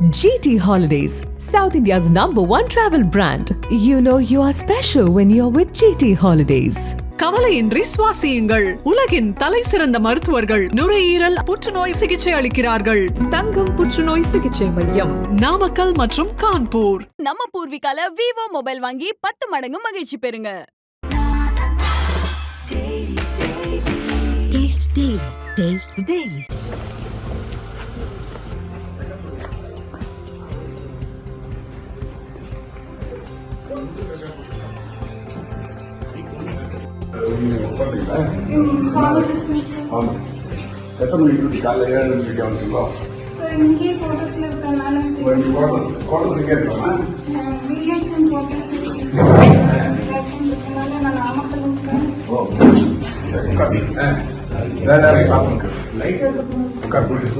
GT Holidays, South India's number one travel brand. You know you are special when you're with GT Holidays. கவலையின்றி சுவாசியுங்கள் உலகின் தலை சிறந்த மருத்துவர்கள் நுரையீரல் புற்றுநோய் சிகிச்சை அளிக்கிறார்கள் தங்கம் புற்றுநோய் சிகிச்சை மையம் நாமக்கல் மற்றும் கான்பூர் நம்ம பூர்விகால விவோ மொபைல் வாங்கி பத்து மடங்கு மகிழ்ச்சி பெறுங்க Taste Daily. Taste the Daily. எத்தனை மணிக்கு டியூட்டி காலையில் ஏழு மணிக்கு வந்துருக்கோ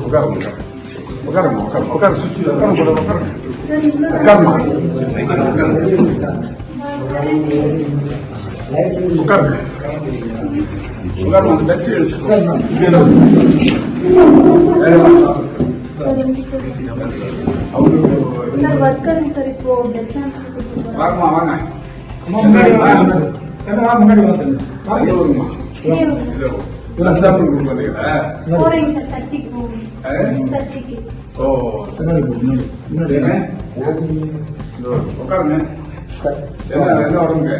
உட்கார் உட்கார் உட்காருங்க உட்கார் உட்கார் சுற்றி உட்கார கூட உட்காருங்க உட்காருமா உட்காருங்க உட்காருமா அந்த எக்ஸாம் வாங்கம்மா வாங்க முன்னாடி முன்னாடி வருங்கம்மா உட்காருங்க என்ன? என்ன உடம்புங்க?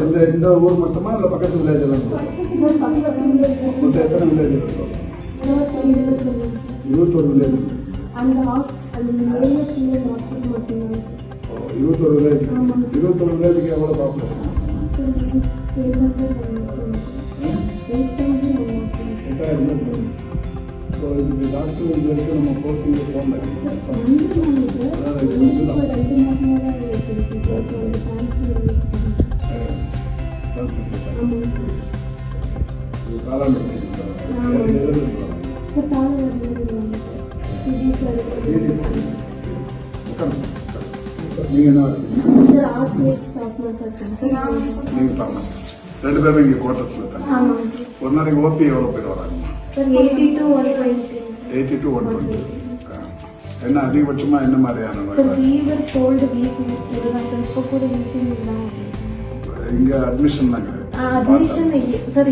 இந்த இந்த ஊர் மட்டுமா இல்லை பக்கத்து வில்லேஜ் எல்லாம்? எத்தனை வில்லேஜ் இருபத்தொரு வில்லேஜ் அந்த ஹாஸ் அந்த நிறைய சின்ன ஹாஸ்பிட்டல் மட்டும்தான் ஓ இருபத்தொரு வில்லேஜ் இருபத்தொரு வில்லேஜுக்கு எவ்வளோ பாப்புலேஷன் எட்டாயிரம் பேர் போகும் ஸோ இதுக்கு டாக்டர் இது வரைக்கும் நம்ம போஸ்டிங் போகல காலாண்டு நீங்கள் என்ன ரெண்டு பேரும் இங்க குவார்டர்ஸ்ல தானே ஒரு நாளைக்கு ஓபி எவ்வளவு பேர் வராங்க எயிட்டி டு ஒன் டுவெண்ட்டி என்ன அதிகபட்சமா என்ன மாதிரியான இங்க இங்கே அட்மிஷன்லாம் கிடையாது அட்மிஷன் சார்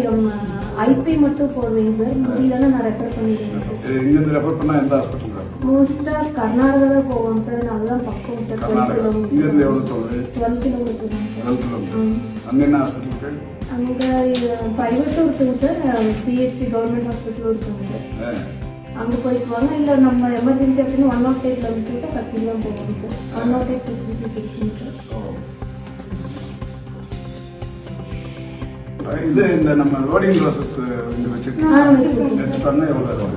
ஐபி மட்டும் போடுவீங்க சார் முடியலன்னா நான் ரெஃபர் பண்ணிடுவேன் சார் இங்கேருந்து ரெஃபர் பண்ணால் எந்த ஹாஸ்பிட்டல் மோஸ்ட்டாக கர்நாடகா தான் போவோம் சார் அதெல்லாம் பக்கம் சார் டுவெல் கர்நாடகா. இங்கேருந்து எவ்வளோ தொலைவு டுவெல் கிலோமீட்டர் தான் சார் டுவெல் கிலோமீட்டர்ஸ் அங்கே என்ன ஹாஸ்பிட்டல் இருக்கு அங்கே ப்ரைவேட்டும் இருக்குங்க சார் பிஹெச்சி கவர்மெண்ட் ஹாஸ்பிட்டலும் இருக்குங்க சார். அங்கே போயிட்டு வாங்க. இல்லை நம்ம எமர்ஜென்சி அப்படின்னு ஒன் நாட் எயிட்ல வந்துட்டு தான் போவோம் sir one not eight facilities இருக்குங்க இது இந்த நம்ம லோடிங் ப்ராசஸ் இங்கே ஆ, வச்சிருக்கோம். வச்சிருக்கோம். எடுத்துட்டாங்க எவ்வளோ சார்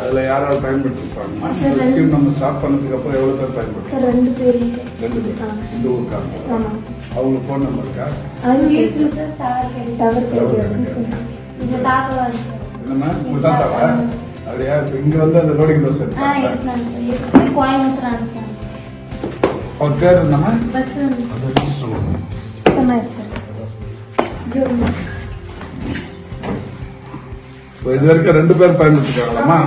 அதில் யார் யார் பயன்படுத்திருப்பாங்க இந்த ஸ்கீம் நம்ம ஸ்டார்ட் பண்ணதுக்கு அப்புறம் எவ்வளோ பேர் பயன்படுத்தும் ரெண்டு பேர். இந்த சார் அவங்க ஃபோன் நம்பர் இருக்கா? என்னம்மா? தாத்தாவா? அப்படியா? இப்போ இங்கே வந்து அந்த லோடிங் ப்ராசஸ் கோயம்புத்தூர் அவர் பேர் என்னம்மா இப்போ இது வரைக்கும் ரெண்டு பேர் பயன்படுத்திருக்காங்களாம்மா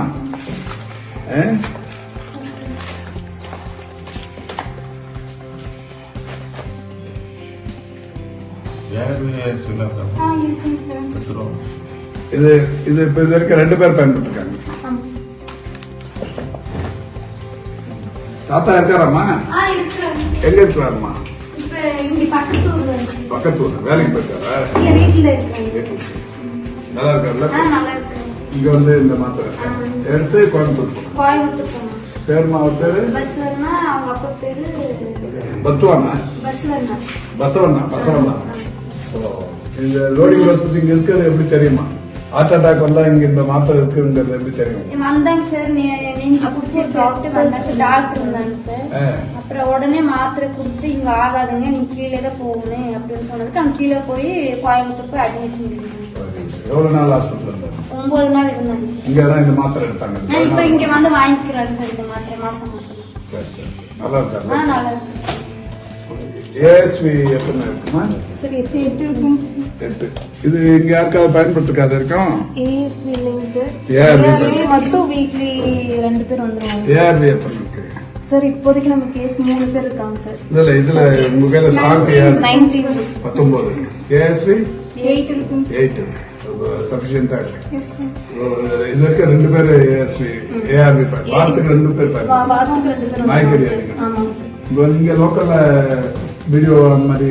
இது இது இப்போ இது வரைக்கும் ரெண்டு பேர் பயன்படுத்திருக்காங்க தாத்தா இருக்காராம்மா எங்க இருக்கிறாருமா இப்போ இங்கே பக்கத்து ஊர்ல இருக்கு. பக்கத்து ஊர் வேலைக்கு போயிருக்காரா? நல்லா இருக்காருல்ல இங்க வந்து இந்த மாத்திரை எடுத்து கோயம்புத்தூர் கோயம்புத்தூர் பேருமா அவர் பேரு? பத்துவானா? பசவண்ணா பசவண்ணா இந்த லோடிங் ப்ராசஸ் இங்க இருக்கிறது எப்படி தெரியுமா? ஹார்ட் அட்டாக் வந்தா இங்க இந்த மாத்திரை இருக்குங்கிறது எப்படி தெரியும்? வந்தாங்க சார் நெஞ்சு பிடிச்சி டாக்டர் வந்தாங்க. டாக்டர் இருந்தாங்க சார். அப்புறம் உடனே மாத்திரை கொடுத்து இங்க ஆகாதுங்க நீங்க கீழே தான் போகணும் அப்படின்னு சொன்னதுக்கு அங்க கீழே போய் கோயம்புத்தூர் போய் அட்மிஷன் எவ்வளவு நாள் ஹாஸ்பிட்டல் இருந்தாரு ஒன்பது நாள் இருந்தாங்க. இங்க தான் இந்த மாத்திரை எடுத்தாங்க. ஆ, இப்ப இங்க வந்து வாங்கிக்கிறாரு சார் இந்த மாத்திரை மாசம் மாசம். சரி சரி. நல்லா ஆ இருக்காரு நல்லா இருக்கு. ஏஎஸ்வி எத்தனை இருக்குமா? சார் எட்டு எட்டு இருக்குங்க சார் எட்டு. இது இங்க யாருக்காவது பயன்படுத்திருக்காது இருக்கும். ARV மட்டும் வீக்லி ரெண்டு பேர் வந்துருவாங்க. ஏஆர்வி எத்தனை இருக்கு சார் இப்போதைக்கு நம்ம கேஸ் மூணு பேர் இருக்காங்க சார் இல்ல இல்ல இதுல உங்க கையில ஸ்டாக் ஏஆர் நைன்டீன் பத்தொன்பது. ஏஎஸ்வி எயிட் இருக்குங்க சார் எயிட் சஃபிஷியன்டா இருக்கு. எஸ் சார் இது இருக்க ரெண்டு பேர் ஏஎஸ்வி ஏஆர்வி வாரத்துக்கு ரெண்டு பேர் வாரத்துக்கு ரெண்டு பேர் நாய்க்கடி லோக்கல்ல வீடியோ அந்த மாதிரி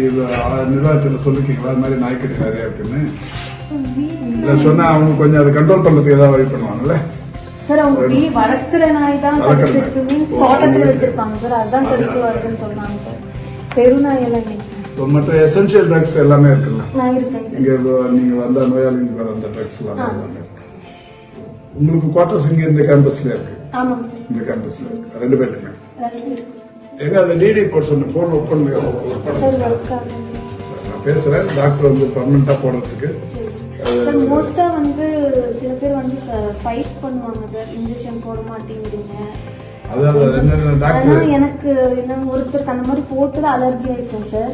நிர்வாகத்துல சொல்லிருக்கீங்களா? அது மாதிரி நாய்க்கடி நிறைய இருக்குன்னு இதை சொன்னா அவங்க கொஞ்சம் அதை கண்ட்ரோல் பண்றதுக்கு ஏதாவது வழி பண்ணுவாங்கல்ல? சார் அவங்க வீ வளர்க்குற நாய் தான் வளர்க்குற கடிச்சிருக்கு நாய். மீன்ஸ் ஓ, தோட்டத்துல உங்களுக்கு. வச்சிருப்பாங்க சார். அதுதான் கடிச்சு வருதுன்னு சொல்றாங்க சார். தெரு நாய் எல்லாம் இல்லைங்க சார். இப்போ மற்ற எசென்சியல் ட்ரக்ஸ் எல்லாமே இருக்குல்ல? நான் இருக்கேங்க சார். இங்க இப்போ நீங்க வந்த நோயாளிகளுக்கு வர அந்த ட்ரக்ஸ் எல்லாமே எல்லாமே இருக்கு. உங்களுக்கு குவார்டர்ஸ் இங்க இந்த கேம்பஸ்ல இருக்கு. ஆமாங்க சார். இந்த கேம்பஸ்ல இருக்கு. ரெண்டு பேருக்குமே. எங்க அந்த டிடி போட சொன்ன போன் ஒர்க் பண்ணுங்க சார் ஒர்க் ஆகுது நான் பேசுறேன். டாக்டர் வந்து பர்மனண்டா போடுறதுக்கு. சார். மோஸ்டா வந்து சில பேர் வந்து ஃபைட் பண்ணுவாங்க சார் இன்ஜெக்ஷன் போட மாட்டேங்கிறீங்க. டாக்டர் எனக்கு ஒருத்தருக்கு அந்த மாதிரி போட்டு அலர்ஜி ஆயிடுச்சுங்க சார்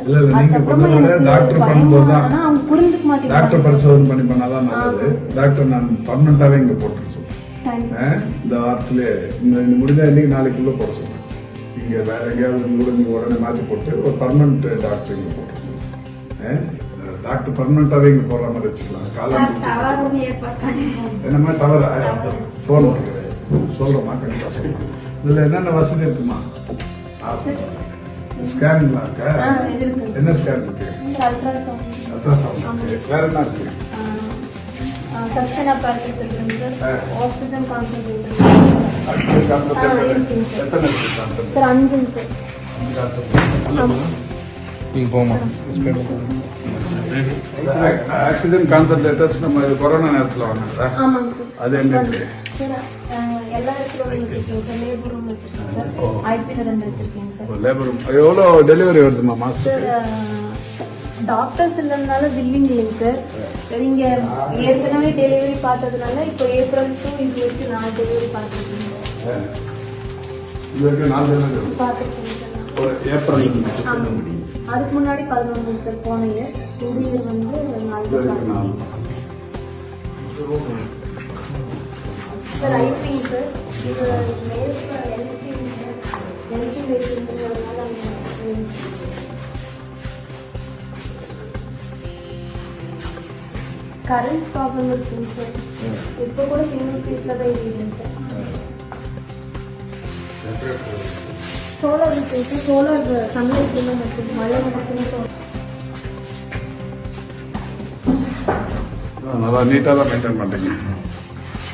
டாக்டர் பண்ணும்போது அவங்க புரிஞ்சுக்க டாக்டர் மாட்டேங்கிறாங்க பரிசோதனை பண்ணி பண்ணாதான் நல்லது. டாக்டர் நான் பர்மனண்டாவே இங்க போட்டுருச்சு Thank you. இந்த வாரத்திலே முடிஞ்சா இன்னைக்கு நாளைக்குள்ள போட இங்க வேற எங்கேயாவது கூட நீங்க உடனே மாத்தி போட்டு ஒரு பர்மனன்ட் டாக்டர் இங்க போட்டுருச்சு டாக்டர் பர்மனண்டாவே இங்க போடுற மாதிரி வச்சுக்கலாம். காலம் டவரும் ஏற்பாடு பண்ணிருக்கோம். என்னமா தவறா? போன் சொல்றோமா? கண்டிப்பா சொல்றேன் இதுல என்னென்ன வசதி இருக்குமா? ஸ்கேன்லாம் இருக்கா. என்ன ஸ்கேன் இருக்கு? அல்ட்ராசவுண்ட் இருக்கு. வேற என்ன இருக்கு? ஆக்சிஜன் கான்சன்ட்ரேட்டர் அடுத்து கான்செப்ட் எத்தனை சார். கான்செப்ட் சார் அஞ்சுங்க சார் நீங்க போமா ஆக்சிஜன் நம்ம இது கொரோனா நேரத்தில் வாங்கினதா சார் அது என்ன சார் எல்லா லேபர் எவ்வளோ டெலிவரி வருதுமா மாசத்துக்கு டாக்டர்ஸ் இல்லைனால பில்லிங் இல்லைங்க சார் நீங்க ஏற்கனவே டெலிவரி பார்த்ததுனால இப்போ ஏப்ரல் டூ இது வரைக்கும் நான் டெலிவரி பார்த்துருக்கேன் சார் இது வரைக்கும் நாலு ஏப்ரல் அதுக்கு முன்னாடி பதினொன்று சார் போன இயர் இந்த இயர் வந்து நாலு சார் ஐபிங் சார் இது எல்பி எல்பி வச்சுருந்ததுனால கரண்ட் ப்ராப்ளம் இருக்குங்க சார் இப்போ கூட சிங்கிள் பீஸில் தான் இருக்குங்க சார் சோலார் சோலார் மட்டும் மழை மட்டும் நல்லா நீட்டாக தான் மெயின்டைன் பண்ணுறீங்க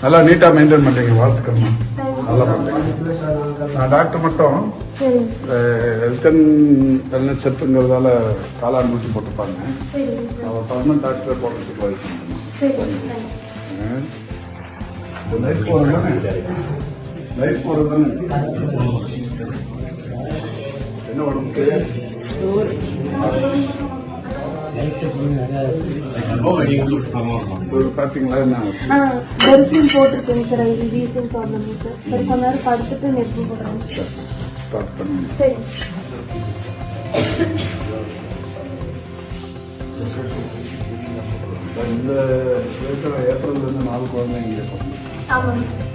நல்லா நீட்டாக மெயின்டைன் பண்ணுறீங்க வாழ்த்துக்கம்மா நல்லா பண்ணுறீங்க நான் டாக்டர் மட்டும் ஹெல்த் அண்ட் வெல்னஸ் செட்டுங்கிறதால காலாண்டு ஊசி போட்டுப்பாங்க அவள் பர்மனன்ட் டாக்டரை போடுறதுக்கு வழி பண்ணுறேன் சரிங்க லைட் போகிறது என்ன உடம்புக்கு ஒரு பெர்ஃப்யூம் போட்டிருக்கேங்க சார் அது வீசிங் ப்ராப்ளம் சார். கொஞ்ச நேரம் படுத்துட்டு நெக்ஸ்ட் போடுறேன் ஸ்டார்ட் பண்ணுங்க. சரி. இந்த இருந்து நாலு குழந்தைங்க சார்.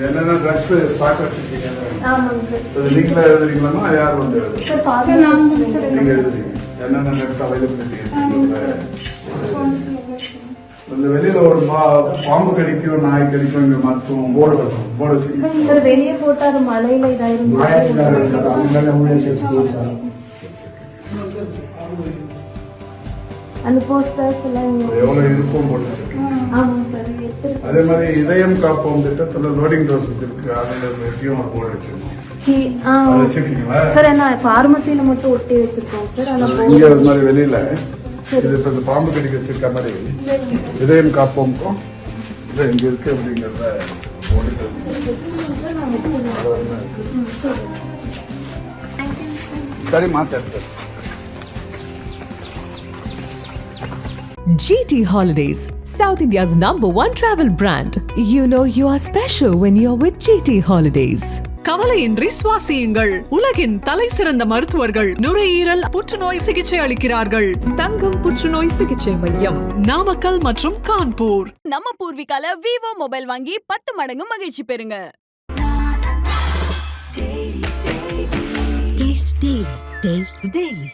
என்னென்ன ட்ரக்ஸ் ஸ்டாக் வச்சிருக்கீங்க ஆமாங்க சார் இது நீங்களே எழுதுறீங்களாமா யார் வந்து எழுதுறீங்க நீங்க எழுதுறீங்க. என்னென்ன ட்ரக்ஸ் அவைலபிலிட்டி இந்த வெளியில ஒரு பா- பாம்பு கடிக்கும் நாய் கடிக்கும் இங்க மருத்துவம் போர்டு வரும் போர்டு வச்சு சார் வெளியே போட்டு அது மழையில இதாயிரும். அந்த போஸ்டர்ஸ் எல்லாம் இங்க- எவ்வளவு இருக்கும் போட்டு வச்சிருக்கீங்க? அதே மாதிரி இதயம் காப்போம் திட்டத்துல லோடிங் டோசஸ் இருக்கு. அதுல எப்படியும் போர்டு வச்சிருக்கோம். சார் என்ன பார்மசியில மட்டும் ஒட்டி வச்சிருக்கோம் சார் இங்க மாதிரி வெளியில. இது இப்ப இந்த பாம்பு கடிக்க வச்சிருக்க மாதிரி இதயம் காப்போம்க்கும் இது இங்க இருக்கு அப்படிங்கறத. சார் நான் எடுத்துக்கிறேன். ம், சரி. சரி. மாத்த GT Holidays, South India's number one travel brand. You know you are special when you're with GT Holidays. கவலையின்றி சுவாசியுங்கள் உலகின் தலை சிறந்த மருத்துவர்கள் நுரையீரல் புற்றுநோய் சிகிச்சை அளிக்கிறார்கள் தங்கம் புற்றுநோய் சிகிச்சை மையம் நாமக்கல் மற்றும் கான்பூர் நம்ம பூர்விகால விவோ மொபைல் வாங்கி பத்து மடங்கு மகிழ்ச்சி பெறுங்க Taste Daily. Taste the Daily.